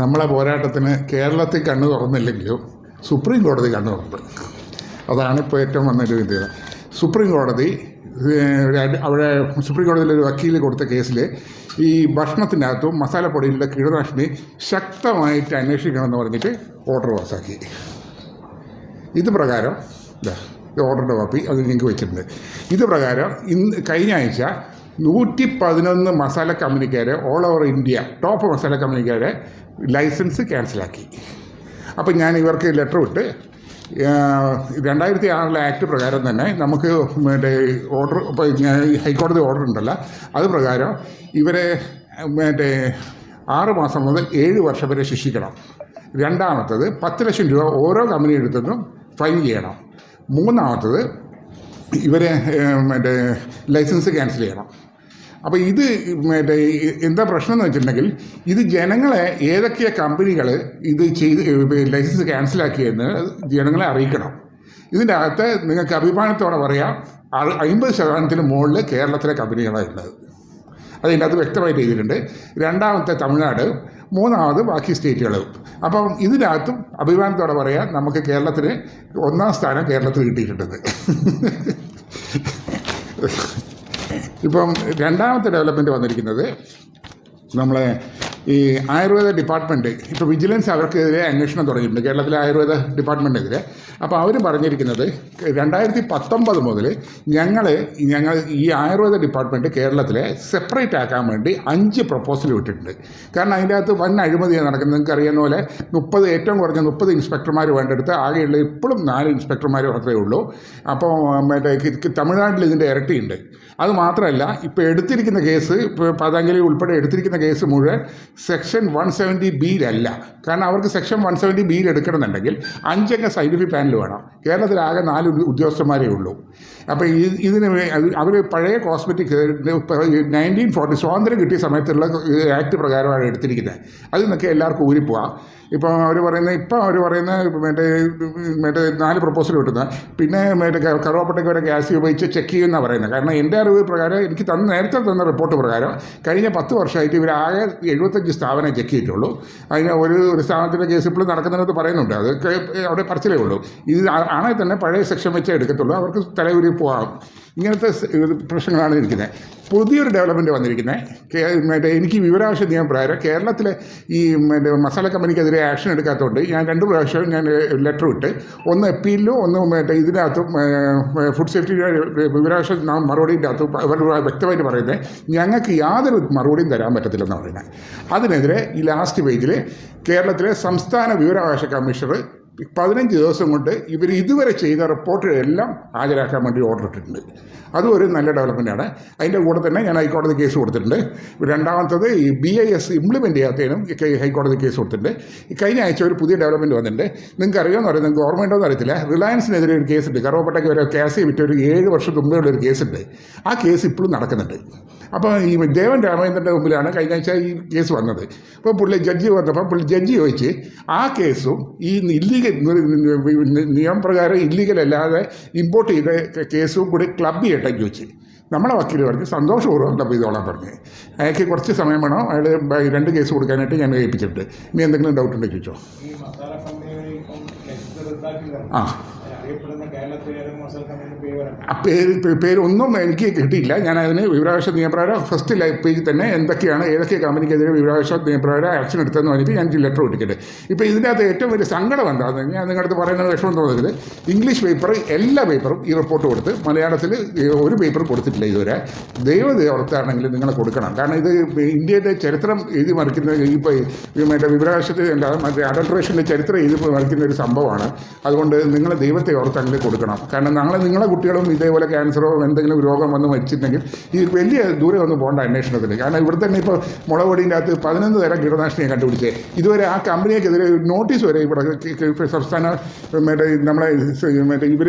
നമ്മളെ പോരാട്ടത്തിന് കേരളത്തിൽ കണ്ണു തുറന്നില്ലെങ്കിലും സുപ്രീം കോടതി കണ്ണു തുറന്നു. അതാണ് ഇപ്പോൾ ഏറ്റവും വന്നൊരു ഇത് സുപ്രീം കോടതി അവിടെ സുപ്രീം കോടതിയിൽ ഒരു വക്കീൽ കൊടുത്ത കേസിൽ ഈ ഭക്ഷണത്തിന്റെ അകത്തും മസാലപ്പൊടിയിലുള്ള കീടനാശിനി ശക്തമായിട്ട് അന്വേഷിക്കണമെന്ന് പറഞ്ഞിട്ട് ഓർഡർ പാസ്സാക്കി. ഇത് പ്രകാരം ഓർഡറിന്റെ കോപ്പി അത് നിങ്ങൾക്ക് വെച്ചിട്ടുണ്ട്. ഇത് പ്രകാരം ഇന്ന് കഴിഞ്ഞ ആഴ്ച നൂറ്റി പതിനൊന്ന് masala കമ്പനിക്കാരെ all over India top masala കമ്പനിക്കാരെ licence ക്യാൻസലാക്കി അപ്പം ഞാൻ ഇവർക്ക് ലെറ്റർ വിട്ട് രണ്ടായിരത്തി ആറിലെ ആക്ട് പ്രകാരം തന്നെ നമുക്ക് മറ്റേ ഓർഡർ ഹൈക്കോടതി ഓർഡർ ഉണ്ടല്ലോ അത് പ്രകാരം ഇവരെ മറ്റേ ആറ് മാസം മുതൽ ഏഴ് വർഷം വരെ ശിക്ഷിക്കണം. രണ്ടാമത്തത് പത്ത് ലക്ഷം രൂപ ഓരോ കമ്പനി എടുത്തതും ഫൈൻ ചെയ്യണം. മൂന്നാമത്തത് ഇവരെ മറ്റേ ലൈസൻസ് ക്യാൻസൽ ചെയ്യണം. അപ്പോൾ ഇത് മറ്റേ എന്താ പ്രശ്നം എന്ന് വെച്ചിട്ടുണ്ടെങ്കിൽ ഇത് ജനങ്ങളെ ഏതൊക്കെ കമ്പനികൾ ഇത് ചെയ്ത് ലൈസൻസ് ക്യാൻസലാക്കിയെന്ന് ജനങ്ങളെ അറിയിക്കണം. ഇതിന്റെ അകത്ത് നിങ്ങൾക്ക് അഭിമാനത്തോടെ പറയാം അമ്പത് ശതമാനത്തിന് മുകളിൽ കേരളത്തിലെ കമ്പനികളാണ് ഉള്ളത്. അതിന്റെ അത് വ്യക്തമായിട്ട് ചെയ്തിട്ടുണ്ട് രണ്ടാമത്തെ തമിഴ്നാട് മൂന്നാമത് ബാക്കി സ്റ്റേറ്റുകൾ അപ്പം ഇതിനകത്തും അഭിമാനത്തോടെ പറയാം നമുക്ക് കേരളത്തിന് ഒന്നാം സ്ഥാനം കേരളത്തിൽ കിട്ടിയിട്ടുള്ളത് ഇപ്പം രണ്ടാമത്തെ ഡെവലപ്മെന്റ് വന്നിരിക്കുന്നത് നമ്മളെ ഈ ആയുർവേദ ഡിപ്പാർട്ട്മെന്റ് ഇപ്പോൾ വിജിലൻസ് അവർക്കെതിരെ അന്വേഷണം തുടങ്ങിയിട്ടുണ്ട് കേരളത്തിലെ ആയുർവേദ ഡിപ്പാർട്ട്മെന്റിനെതിരെ അപ്പോൾ അവർ പറഞ്ഞിരിക്കുന്നത് രണ്ടായിരത്തി പത്തൊമ്പത് മുതൽ ഞങ്ങൾ ഞങ്ങൾ ഈ ആയുർവേദ ഡിപ്പാർട്ട്മെന്റ് കേരളത്തിലെ സെപ്പറേറ്റ് ആക്കാൻ വേണ്ടി അഞ്ച് പ്രപ്പോസൽ വിട്ടിട്ടുണ്ട് കാരണം അതിന്റെ അകത്ത് വൻ അഴിമതിയാണ് നടക്കുന്നത്. നിങ്ങൾക്ക് അറിയുന്ന പോലെ മുപ്പത് ഏറ്റവും കുറഞ്ഞ മുപ്പത് ഇൻസ്പെക്ടർമാർ വേണ്ടെടുത്ത് ആകെയുള്ള ഇപ്പോഴും നാല് ഇൻസ്പെക്ടർമാർ മാത്രമേ ഉള്ളൂ. അപ്പോൾ മറ്റേ തമിഴ്നാട്ടിൽ ഇതിന്റെ ഇരട്ടിയുണ്ട്. അത് മാത്രമല്ല ഇപ്പോൾ എടുത്തിരിക്കുന്ന കേസ് ഇപ്പോൾ പതഞ്ജലി ഉൾപ്പെടെ എടുത്തിരിക്കുന്ന കേസ് മുഴുവൻ സെക്ഷൻ വൺ സെവന്റി ബിയിലല്ല. കാരണം അവർക്ക് സെക്ഷൻ വൺ സെവന്റി ബിയിൽ എടുക്കണമെന്നുണ്ടെങ്കിൽ അഞ്ചംഗ സയന്റിഫിക് പാനൽ വേണം. കേരളത്തിലാകെ നാല് ഉദ്യോ- ഉദ്യോഗസ്ഥന്മാരേ ഉള്ളൂ. അപ്പോൾ ഇതിന് അവർ പഴയ കോസ്മെറ്റിക് നയന്റീൻ ഫോർട്ടി സ്വാതന്ത്ര്യം കിട്ടിയ സമയത്തുള്ള ആക്ട് പ്രകാരമാണ് എടുത്തിരിക്കുന്നത്. അതിൽ നിന്നൊക്കെ എല്ലാവർക്കും ഊരിപ്പോവാം. ഇപ്പോൾ അവർ പറയുന്ന ഇപ്പം അവർ പറയുന്ന മറ്റേ മറ്റേ നാല് പ്രപ്പോസൽ കിട്ടുന്ന പിന്നെ മറ്റേ കറുവപ്പട്ടയ്ക്ക് വരെ ഗ്യാസ് ഉപയോഗിച്ച് ചെക്ക് ചെയ്യുമെന്നാണ് പറയുന്നത്. കാരണം എന്റെ അറിവ് പ്രകാരം എനിക്ക് തന്ന നേരത്തെ തന്ന റിപ്പോർട്ട് പ്രകാരം കഴിഞ്ഞ പത്ത് വർഷമായിട്ട് ഇവർ ആകെ എഴുപത്തഞ്ച് സ്ഥാപനം ചെക്ക് ചെയ്തിട്ടുള്ളൂ. അതിന് ഒരു ഒരു സ്ഥാപനത്തിന്റെ കേസ് ഇപ്പോഴും നടക്കുന്നിടത്ത് പറയുന്നുണ്ട്. അതൊക്കെ അവിടെ പറച്ചിലേ ഉള്ളൂ. ഇത് ആണെങ്കിൽ തന്നെ പഴയ സെക്ഷൻ വെച്ചേ എടുക്കത്തുള്ളൂ. അവർക്ക് തലയൂരി പോകാം ഇങ്ങനത്തെ പ്രശ്നങ്ങളാണ് ഇരിക്കുന്നത് പുതിയൊരു ഡെവലപ്മെന്റ് വന്നിരിക്കുന്നത് മറ്റേ എനിക്ക് വിവരാവശ്യ നിയമപ്രകാരം കേരളത്തിലെ ഈ മറ്റേ മസാല കമ്പനിക്കെതിരെ ആക്ഷൻ എടുക്കാത്തതുകൊണ്ട് ഞാൻ രണ്ട് പ്രാവശ്യം ഞാൻ ലെറ്റർ ഇട്ട് ഒന്ന് അപ്പീലിലും ഒന്ന് മറ്റേ ഇതിനകത്തും ഫുഡ് സേഫ്റ്റി വിവരാവശ്യ മറുപടിന്റെ അകത്ത് അവർ വ്യക്തമായിട്ട് പറയുന്നത് ഞങ്ങൾക്ക് യാതൊരു മറുപടിയും തരാൻ പറ്റത്തില്ലെന്ന് പറയുന്നത് അതിനെതിരെ ഈ ലാസ്റ്റ് പേജിൽ കേരളത്തിലെ സംസ്ഥാന വിവരാവകാശ കമ്മീഷണർ പതിനഞ്ച് ദിവസം കൊണ്ട് ഇവർ ഇതുവരെ ചെയ്ത റിപ്പോർട്ടുകളെല്ലാം ഹാജരാക്കാൻ വേണ്ടി ഓർഡർ ഇട്ടിട്ടുണ്ട്. അതും ഒരു നല്ല ഡെവലപ്മെന്റാണ് അതിന്റെ കൂടെ തന്നെ ഞാൻ ഹൈക്കോടതി കേസ് കൊടുത്തിട്ടുണ്ട്. രണ്ടാമത്തത് ഈ ബി ഐ എസ് ഇംപ്ലിമെന്റ് ചെയ്യാത്തതിനും ഹൈക്കോടതി കേസ് കൊടുത്തിട്ടുണ്ട്. കഴിഞ്ഞ ആഴ്ച ഒരു പുതിയ ഡെവലപ്മെന്റ് വന്നിട്ടുണ്ട്. നിങ്ങൾക്ക് അറിയാമെന്ന് പറയുന്നത് ഗവൺമെന്റ് ഒന്നും അറിയത്തില്ല. റിലയൻസിനെതിരെ ഒരു കേസുണ്ട് കറുവപ്പട്ടയ്ക്ക് ഒരു കേസ് വിറ്റ് ഒരു ഏഴ് വർഷം മുമ്പേ ഒരു ഒരു കേസുണ്ട് ആ കേസ് ഇപ്പോഴും നടക്കുന്നുണ്ട്. അപ്പോൾ ഈ ദേവൻ രാമചന്ദ്രന്റെ മുമ്പിലാണ് കഴിഞ്ഞ ആഴ്ച ഈ കേസ് വന്നത്. അപ്പോൾ പുള്ളി ജഡ്ജി വന്നപ്പോൾ പുള്ളി ജഡ്ജി ചോദിച്ച് ആ കേസും ഈ ഇല്ലീഗൽ നിയമപ്രകാരം ഇല്ലീഗൽ അല്ലാതെ ഇമ്പോർട്ട് ചെയ്ത കേസും കൂടി ക്ലബ് ചെയ്യട്ടെ ചോദിച്ചു. നമ്മളെ വക്കീൽ പറഞ്ഞ് സന്തോഷപൂർവം ക്ലബ് ചെയ്തോളാൻ പറഞ്ഞു. അയാൾക്ക് കുറച്ച് സമയം വേണം അയാൾ രണ്ട് കേസ് കൊടുക്കാനായിട്ട് ഞാൻ ഏൽപ്പിച്ചിട്ടുണ്ട്. ഇനി എന്തെങ്കിലും ഡൗട്ട് ഉണ്ടെങ്കിൽ ചോദിച്ചോ. ആ. പേര് പേരൊന്നും എനിക്ക് കിട്ടിയില്ല. ഞാൻ അതിന് വിവരാവകാശ നിയമപ്രകാരം ഫസ്റ്റ് ലൈഫ് പേജിൽ തന്നെ എന്തൊക്കെയാണ് ഏതൊക്കെ കമ്പനിക്കെതിരെ വിവരാവകാശ നിയമപ്രകാരം ആക്ഷൻ എടുത്തതെന്ന് പറഞ്ഞിട്ട് ഞാൻ ലെറ്റർ കൊടുക്കട്ടെ ഇപ്പോൾ ഇതിന്റെ അകത്ത് ഏറ്റവും വലിയ സങ്കടം എന്താണെന്ന് ഞാൻ നിങ്ങളുടെ പറയുന്നത് വിഷമം തോന്നരുത്. ഇംഗ്ലീഷ് പേപ്പർ എല്ലാ പേപ്പറും ഈ റിപ്പോർട്ട് കൊടുത്ത് മലയാളത്തിൽ ഒരു പേപ്പർ കൊടുത്തിട്ടില്ല ഇതുവരെ. ദൈവത ഓർത്താണെങ്കിൽ നിങ്ങൾ കൊടുക്കണം. കാരണം ഇത് ഇന്ത്യയുടെ ചരിത്രം എഴുതി മറിക്കുന്ന ഇപ്പോൾ മറ്റേ വിവരാവകാശത്തിൽ അല്ലാതെ മറ്റേ അഡൾട്രേഷന്റെ ചരിത്രം എഴുതി മറിക്കുന്ന ഒരു സംഭവമാണ്. അതുകൊണ്ട് നിങ്ങൾ ദൈവത്തെ ഓർത്താണെങ്കിൽ കൊടുക്കണം. കാരണം നാളെ നിങ്ങളെ കുട്ടികളും ഇതേപോലെ ക്യാൻസറോ എന്തെങ്കിലും രോഗം വന്ന് മരിച്ചിട്ടുണ്ടെങ്കിൽ ഈ വലിയ ദൂരെ ഒന്നും പോകേണ്ട അന്വേഷണത്തിന്. കാരണം ഇവിടെ തന്നെ ഇപ്പോൾ മുളകൊടിന്റെ അകത്ത് പതിനൊന്ന് തരം കീടനാശിനിയെ കണ്ടുപിടിച്ചേ. ഇതുവരെ ആ കമ്പനിക്കെതിരെ നോട്ടീസ് വരെ ഇവിടെ സംസ്ഥാന മറ്റേ നമ്മളെ മറ്റേ ഇവർ